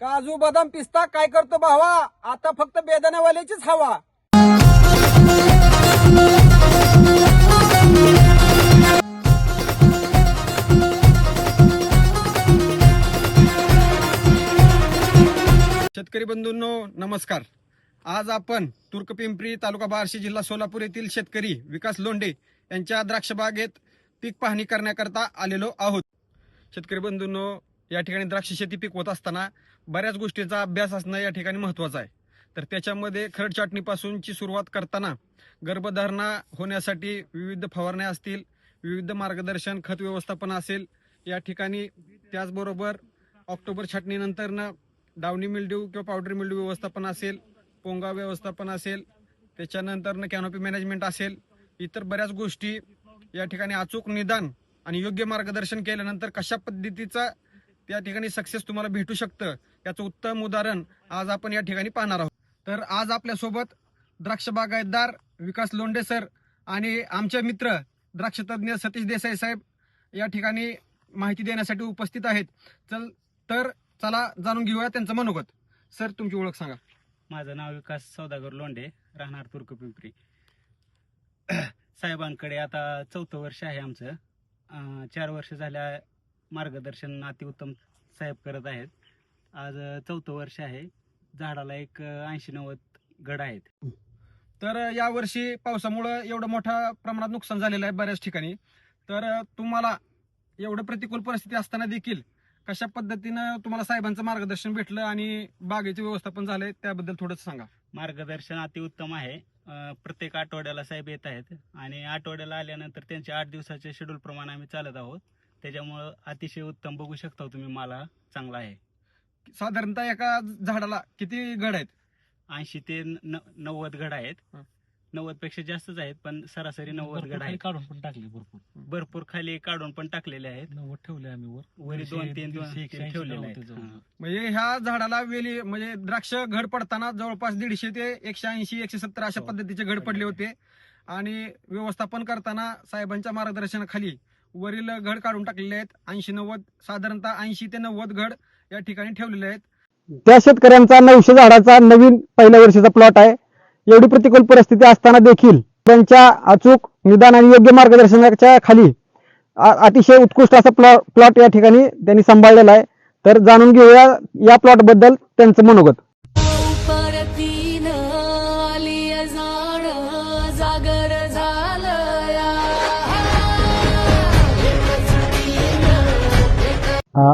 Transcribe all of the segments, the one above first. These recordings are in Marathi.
काजू बदाम पिस्ता काय करतो भावा? आता फक्त बेदाण्यावाल्याचीच हवा. शेतकरी बंधूंनो नमस्कार. आज आपण तुर्क पिंपरी तालुका बार्शी जिल्हा सोलापूर येथील शेतकरी विकास लोंढे यांच्या द्राक्षबागेत पीक पाहणी करण्याकरता आलेलो आहोत. शेतकरी बंधूंनो या ठिकाणी द्राक्ष शेती पिकवत असताना बऱ्याच गोष्टींचा अभ्यास असणं या ठिकाणी महत्वाचं आहे. तर त्याच्यामध्ये खरड छाटणीपासूनची सुरुवात करताना गर्भधारणा होण्यासाठी विविध फवारण्या असतील विविध मार्गदर्शन खत व्यवस्थापन असेल या ठिकाणी त्याचबरोबर ऑक्टोबर छाटणीनंतरनं डावणी मिल्ड्यू किंवा पावडर मिल्ड्यू व्यवस्थापन असेल पोंगा व्यवस्थापन असेल त्याच्यानंतरनं कॅनोपी मॅनेजमेंट असेल इतर बऱ्याच गोष्टी या ठिकाणी अचूक निदान आणि योग्य मार्गदर्शन केल्यानंतर कशा पद्धतीचा त्या ठिकाणी सक्सेस तुम्हाला भेटू शकतं. याचं उत्तम उदाहरण आज आपण या ठिकाणी पाहणार आहोत. तर आज आपल्यासोबत द्राक्ष बागायतदार विकास लोंढे सर आणि आमचे मित्र द्राक्षतज्ञ सतीश देसाई साहेब या ठिकाणी माहिती देण्यासाठी उपस्थित आहेत. चल तर चला जाणून घेऊया त्यांचं मनोगत. सर तुमची ओळख सांगा. माझं नाव विकास सौदागर लोंढे राहणार तुर्क पिंपरी. साहेबांकडे आता चौथं वर्ष आहे आमचं. चार वर्ष झाल्या मार्गदर्शन अतिउत्तम साहेब करत आहेत. आज चौथं वर्ष आहे. झाडाला एक ऐंशी नव्वद गड आहेत. तर या वर्षी पावसामुळं एवढं मोठ्या प्रमाणात नुकसान झालेलं आहे बऱ्याच ठिकाणी. तर तुम्हाला एवढं प्रतिकूल परिस्थिती असताना देखील कशा पद्धतीनं तुम्हाला साहेबांचं मार्गदर्शन भेटलं आणि बागेचे व्यवस्थापन झाले त्याबद्दल थोडंच सांगा. मार्गदर्शन अतिउत्तम आहे. प्रत्येक आठवड्याला साहेब येत आहेत आणि आठवड्याला आल्यानंतर त्यांचे आठ दिवसाच्या शेड्यूल प्रमाणे आम्ही चालत आहोत. त्याच्यामुळं अतिशय उत्तम बघू शकता तुम्ही मला चांगला आहे. साधारणतः एका झाडाला किती घड आहेत? ऐंशी ते न- नव्वद गड आहेत. हं. नव्वदपेक्षा जास्तच आहेत पण सरासरी नव्वद भरपूर गड खाली आहेत. काढून पण टाकले भरपूर. भरपूर खाली काढून पण टाकलेले आहेत. नव्वद ठेवले आम्ही वर. वरी दोन तीन दोन दीडशे, तीन ठेवलेले आहेत. जवळ. हं. म्हणजे ह्या झाडाला वेली म्हणजे द्राक्ष घड पडताना जवळपास दीडशे ते एकशे ऐंशी एकशे सत्तर अशा हो. पद्धतीचे घड पडले होते. आणि व्यवस्थापन करताना साहेबांच्या मार्गदर्शनाखाली वरील घड काढून टाकलेले आहेत. ऐंशी नव्वद साधारणतः ऐंशी ते नव्वद घड या ठिकाणी ठेवलेले आहेत. त्या शेतकऱ्यांचा नऊशे झाडाचा नवीन पहिल्या वर्षीचा प्लॉट आहे. एवढी प्रतिकूल परिस्थिती असताना देखील त्यांच्या अचूक निदान आणि योग्य मार्गदर्शनाच्या खाली अतिशय उत्कृष्ट असा प्लॉट प्लॉट या ठिकाणी त्यांनी सांभाळलेला आहे. तर जाणून घेऊया या प्लॉटबद्दल त्यांचं मनोगत. अ,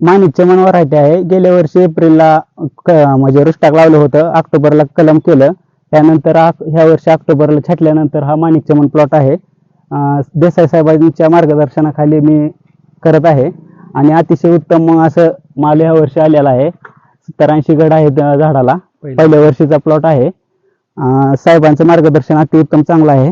माणिक चमन व्हरायटी आहे. गेल्या वर्षी एप्रिलला म्हणजे रुस्टाक लावलं होतं. ऑक्टोबरला कलम केलं. त्यानंतर ह्या वर्षी ऑक्टोबरला छाटल्यानंतर हा माणिक चमन प्लॉट आहे. देसाई साहेबांच्या मार्गदर्शनाखाली मी करत आहे. आणि अतिशय उत्तम असं माल ह्या वर्षी आलेला आहे. सत्तर ऐंशी गड आहेत अ, झाडाला पहिल्या वर्षीचा प्लॉट आहे. साहेबांचं मार्गदर्शन अतिउत्तम चांगलं आहे.